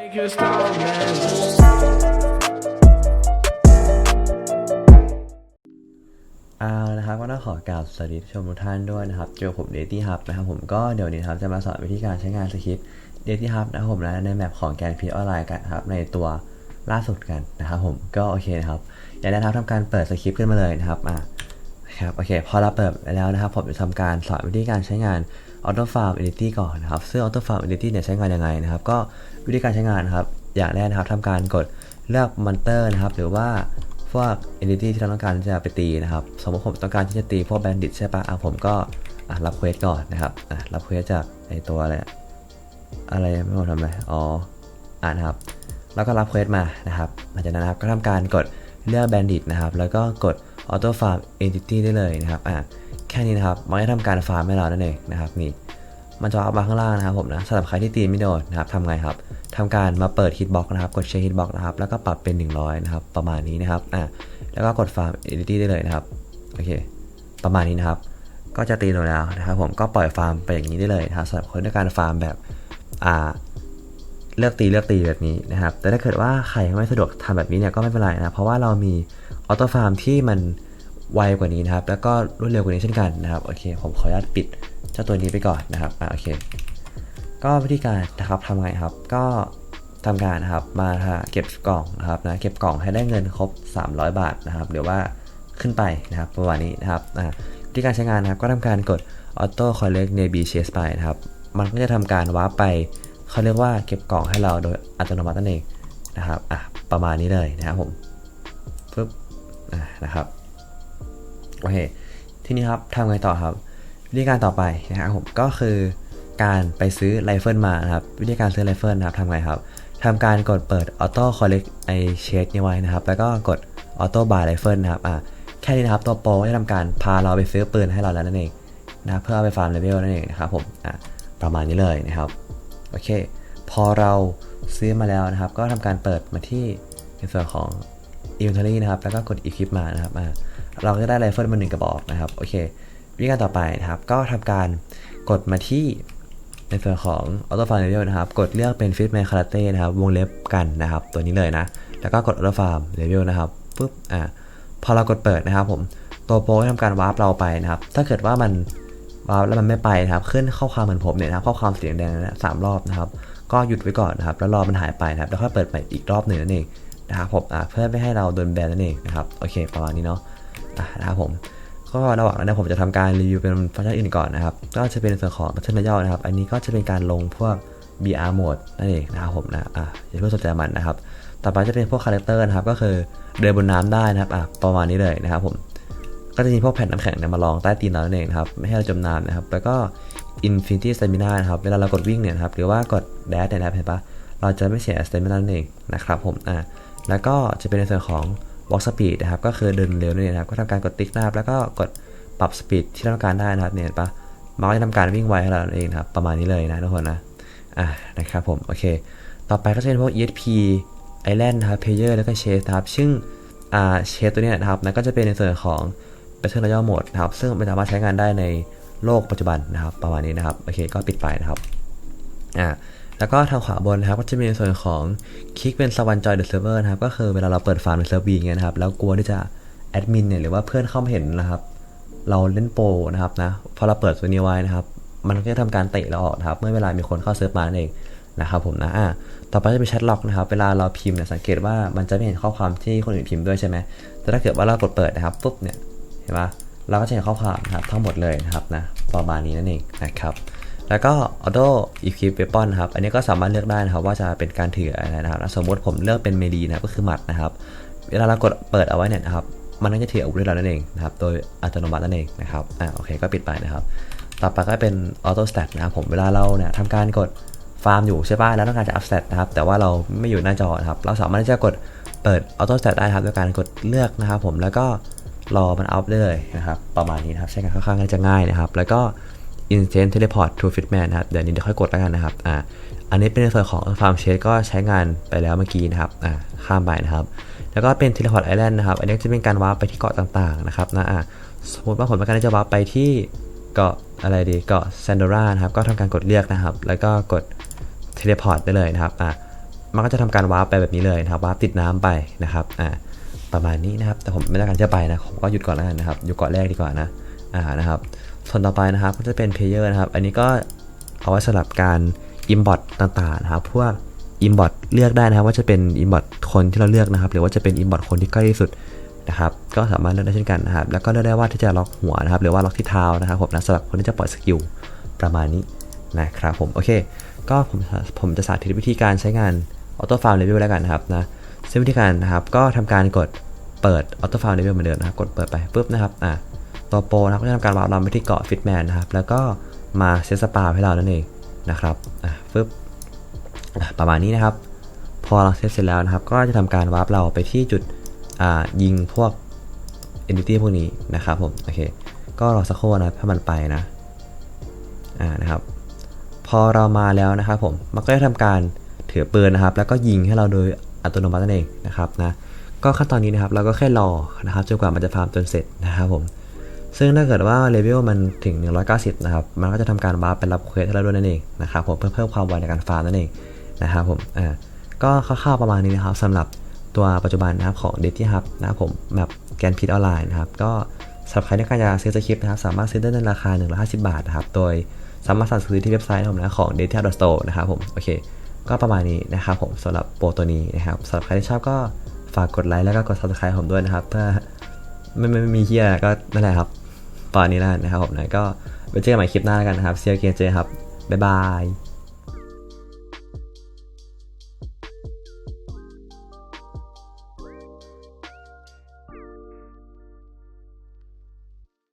เอาละครับก็ต้องขอกราบสวัสดีชมทุกท่านด้วยนะครับ เจอผมเดตี้ฮับนะครับผมก็เดี๋ยวนี้ครับจะมาสอนวิธีการใช้งานสคริปต์เดตี้ฮับนะครับผมนะในแมปของแกนพีออนไลน์กันครับในตัวล่าสุดกันนะครับผมก็โอเคนะครับอย่างแรกครับทำการเปิดสคริปต์ขึ้นมาเลยนะครับอะครับโอเคพอเราเปิดแล้วนะครับผมจะทำการสอนวิธีการใช้งาน Auto Farm Entity ก่อนนะครับซึ่ง Auto Farm Entity เนี่ยใช้งานยังไงนะครับ ก็วิธีการใช้งานนะครับ อย่างแรกนะครับทำการกดเลือก Monster นะครับ หรือว่าพวก entity ที่เราต้องการจะไปตีนะครับ สมมติผมต้องการที่จะตีพวก bandit ใช่ปะอะผมก็รับเควสก่อนนะครับรับเควสจากไอตัวอะไรอะไรไม่รู้ทำอะไรอ๋ออ่านครับ แล้วก็รับเควสมานะครับหลังจากนั้นนะครับก็ทำการกดเลือก bandit นะครับ แล้วก็กด auto farm entity ได้เลยนะครับอะ แค่นี้นะครับ มันจะทำการฟาร์มให้เรานั่นเองนะครับนี่มันจะเอามาข้างล่างนะครับผมนะสำหรับใครที่ตีไม่โดนนะครับทำไงครับทำการมาเปิดฮิตบ็อกนะครับ กดเช็คฮิตบ็อกนะครับ แล้วก็ปรับเป็น 100 นะครับ ประมาณนี้นะครับอะแล้วก็กดฟาร์มเอดิตี้ได้เลยนะครับโอเค ประมาณนี้นะครับ ก็จะตีโดนแล้วนะครับ ผมก็ปล่อยฟาร์มไปอย่างนี้ได้เลยนะครับสำหรับคนที่การฟาร์มแบบอ่าเลือกตีเลือกตีแบบนี้นะครับ แต่ถ้าเกิดว่าใครไม่สะดวกทำแบบนี้เนี่ยก็ไม่เป็นไรนะ เพราะว่าเรามีออโต้ฟาร์มที่มัน ไวกว่านี้นะครับ แล้วก็รวดเร็วกว่านี้เช่นกันนะครับ โอเค ผมขออนุญาตปิดเจ้าตัวนี้ไปก่อนนะครับ อ่า โอเค ก็วิธีการนะครับทำไงครับ ก็ทำการนะครับ มาเก็บกล่องนะครับนะ เก็บกล่องให้ได้เงินครบ 300 บาทนะครับ หรือว่าขึ้นไปนะครับ ประมาณนี้นะครับ อ่าวิธีการใช้งานนะครับ ก็ทำการกด Auto Collect n a b y Chase ไปนะครับ มันก็จะทำการวาร์ปไป เขาเรียกว่าเก็บกล่องให้เราโดยอัตโนมัตินั่นเองนะครับ อะ ประมาณนี้เลยนะครับผมปึ๊บ อะนะครับ โอเค ทีนี้ครับทำไงต่อครับ วิธีการต่อไปนะครับผมก็คือการไปซื้อไรเฟิลมานะครับ วิธีการซื้อไรเฟิลนะครับทำไงครับทำการกดเปิด Auto Collect ไอเชดนี้ไว้นะครับ แล้วก็กด Auto Buy Rifle นะครับอะแค่นี้นะครับตัวโปรจะทำการพาเราไปซื้อปืนให้เราแล้วนั่นเองนะเพื่อเอาไปฟาร์มเลเวลนั่นเองนะครับผมอะประมาณนี้เลยนะครับโอเค พอเราซื้อมาแล้วนะครับ ก็ทำการเปิดมาที่ในส่วนของ inventory นะครับ แล้วก็กด equip มานะครับอะ เราก็จะได้ไรเฟิลมาหนึ่งกระบอกนะครับ โอเค วิธีการต่อไปนะครับ ก็ทำการกดมาที่ในส่วนของ Auto Farm Level นะครับ กดเลือกเป็น Fitman Karate นะครับ วงเล็บกันนะครับ ตัวนี้เลยนะ แล้วก็กด Auto Farm Level นะครับปุ๊บ อ่า พอเรากดเปิดนะครับผม ตัวโปรจะทำการวาร์ปเราไปนะครับ ถ้าเกิดว่ามันวาร์ปแล้วมันไม่ไปนะครับ ขึ้นข้อความเหมือนผมเนี่ยนะครับ ข้อความสีแดงนะสามรอบนะครับ ก็หยุดไว้ก่อนนะครับ แล้วรอมันหายไปนะครับ แล้วค่อยเปิดใหม่อีกรอบหนึ่งนั่นเองนะครับผม อ่า เพื่อไม่ให้เราโดนแบนนั่นเองนะครับ โอเค ประมาณนี้เนาะ นะครับผมก็ระหว่างนั้นผมจะทำการรีวิวเป็นฟังก์ชันอื่นก่อนนะครับ ก็จะเป็นส่วนของฟังก์ชันย่อนะครับ อันนี้ก็จะเป็นการลงพวก BR mode นั่นเองนะครับผมนะอะอย่าเพิ่งสนใจมันนะครับ ต่อไปจะเป็นพวกคาแรคเตอร์นะครับ ก็คือเดินบนน้ำได้นะครับอะประมาณนี้เลยนะครับผม ก็จะมีพวกแผ่นน้ำแข็งเนี่ยมาลองใต้ตีนเรานั่นเองนะครับ ไม่ให้เราจมน้ำนะครับ แล้วก็ Infinity Stamina นะครับ เวลาเรากดวิ่งเนี่ยครับ หรือว่ากด Dash เนี่ยนะเห็นปะเราจะไม่เสีย Stamina นั่นเองนะครับผม อะแล้วก็จะเป็นในส่วนของ Walk Speed นะครับก็คือเดินเร็วนั่นเองนะครับก็ทำการกดติ๊กนะครับแล้วก็กดปรับสปีดที่เราต้องการได้นะครับเนี่ยปะมันก็จะทำการวิ่งไวให้เราเองนะครับประมาณนี้เลยนะทุกคนนะอะนะครับผมโอเค ต่อไปก็จะเป็นพวก ESP Island นะครับ Player แล้วก็ Chase นะครับซึ่งอ่า Chase ตัวเนี้ยนะครับนั่นก็จะเป็นในส่วนของ Battle Royale Mode นะครับซึ่งไม่สามารถใช้งานได้ในโลกปัจจุบันนะครับประมาณนี้นะครับโอเคก็ปิดไปนะครับอ่า แล้วก็ทางขวาบนนะครับก็จะมีส่วนของคลิกเป็นสวรรค์จอยเดอะเซิร์ฟเวอร์นะครับก็คือเวลาเราเปิดฟาร์มในเซิร์ฟวีเงี้ยนะครับแล้วกลัวที่จะแอดมินเนี่ยหรือว่าเพื่อนเข้ามาเห็นนะครับเราเล่นโปรนะครับนะพอเราเปิดตัวนี้ไว้นะครับมันก็จะทำการเตะเราออกนะครับเมื่อเวลามีคนเข้าเซิร์ฟมานั่นเองนะครับผมนะอะต่อไปจะเป็นแชทล็อกนะครับ เวลาเราพิมพ์เนี่ยสังเกตว่ามันจะไม่เห็นข้อความที่คนอื่นพิมพ์ด้วยใช่ไหมแต่ถ้าเกิดว่าเรากดเปิดนะครับปุ๊บเนี่ยเห็นปะเราก็จะเห็นข้อความนะครับทั้งหมดเลยนะครับนะประมาณนี้นั่นเองนะครับ แล้วก็ auto equip weapon นครับ อันนี้ก็สามารถเลือกได้นะครับ ว่าจะเป็นการถืออะไรนะครับสมมติผมเลือกเป็นเมลีนะก็คือหมัดนะครับ เวลาเรากดเปิดเอาไว้เนี่ยนะครับ มันก็จะถืออาวุธให้เรานั่นเองนะครับ โดยอัตโนมัตินั่นเองนะครับ อ่าโอเค ก็ปิดไปนะครับ ต่อไปก็เป็น auto stat นะครับผมเวลาเราเนี่ยทำการกดฟาร์มอยู่ใช่ป่ะแล้วต้องการจะ up stat นะครับ แต่ว่าเราไม่อยู่หน้าจอนะครับ เราสามารถที่จะกดเปิด auto stat ได้ครับด้วยการกดเลือกนะครับ ผมแล้วก็รอมัน up เลยนะครับ ประมาณนี้นะครับ ใช้งานค่อนข้างจะง่ายนะครับ แล้วก็ instant teleport to fitman นะครับ เดี๋ยวนี้เดี๋ยวค่อยกดแล้วกันนะครับ อ่า อันนี้เป็นในส่วนของ farm c h a s ก็ใช้งานไปแล้วเมื่อกี้นะครับ อ่า ข้ามไปนะครับ แล้วก็เป็น teleport island นะครับ อันนี้จะเป็นการวาร์ปไปที่เกาะต่างๆนะครับนะ อ่า สมมติว่าผมต้องการจะวาร์ปไปที่เกาะอะไรดี เกาะ Sandora นะครับ ก็ทำการกดเลือกนะครับ แล้วก็กด teleport ได้เลยนะครับ อ่า มันก็จะทำการวาร์ปไปแบบนี้เลยนะครับ วาร์ปติดน้ำไปนะครับ อ่า ประมาณนี้นะครับ แต่ผมไม่ต้องการจะไปนะ ผมก็หยุดก่อนแล้วกันนะครับ อยู่เกาะแรกดีกว่านะ อ่า นะครับ ส่วนต่อไปนะครับก็จะเป็นเพลเยอร์นะครับ อันนี้ก็เอาไว้สำหรับการ import ต่างๆนะครับพวก import เลือกได้นะครับ ว่าจะเป็น import คนที่เราเลือกนะครับ หรือว่าจะเป็น import คนที่ใกล้ที่สุดนะครับ ก็สามารถเลือกได้เช่นกันนะครับ แล้วก็เลือกได้ว่าที่จะล็อกหัวนะครับ หรือว่าล็อกที่เท้านะครับผมนะสำหรับคนที่จะปล่อยสกิลประมาณนี้นะครับผม โอเค ก็ผมผมจะสาธิตวิธีการใช้งาน Auto Farm Level แล้วกันนะครับนะซึ่งวิธีการนะครับก็ทำการกดเปิด Auto Farm Level เหมือนเดิมนะครับ กดเปิดไปปุ๊บนะครับ อะ ตัวโปรนะก็จะทำการวางเราไปที่เกาะ Fitman นะครับ แล้วก็มาเซตสปาให้เรานั่นเองนะครับอะปุ๊บประมาณนี้นะครับ พอเราเซตเสร็จแล้วนะครับ ก็จะทำการวาร์ปเราไปที่จุดอ่ายิงพวก entity พวกนี้นะครับผมโอเคก็รอสักครู่นะครับให้มันไปนะอ่านะครับ พอเรามาแล้วนะครับผมมันก็จะทำการถือปืนนะครับ แล้วก็ยิงให้เราโดยอัตโนมัตินั่นเองนะครับนะก็ขั้นตอนนี้นะครับเราก็แค่รอนะครับจนกว่ามันจะฟาร์มจนเสร็จนะครับผม ซึ่งถ้าเกิดว่าเลเวลมันถึง 190 นะครับ มันก็จะทำการวาร์ปไปรับเควสให้เราด้วยนั่นเองนะครับผมเพื่อเพิ่มความไวในการฟาร์มนั่นเองนะครับผมอ่าก็คร่าวๆประมาณนี้นะครับสำหรับตัวปัจจุบันนะครับของ d a t y Hub นะครับผมแบบแกนพิทออนไลน์นะครับก็สำหรับใครที่ต้องการจะซื้อสคริปต์นะครับ สามารถซื้อได้ในราคา 150 บาทนะครับ โดยสามารถสั่งซื้อที่เว็บไซต์ผมนะของ data store นะครับผมโอเค ก็ประมาณนี้นะครับผมสำหรับโปรตัวนี้นะครับสำหรับใครที่ชอบก็ฝากกดไลค์แล้วก็กด subscribe ผมด้วยนะครับ เพื่อไม่ไม่ไม่มีเฮียก็นั่นแหละครับ ตอนนี้แล้วนะครับผมนะก็ไปเจอกันใหม่คลิปหน้าแล้วกันนะครับเซียเกนเจครับบ๊ายบาย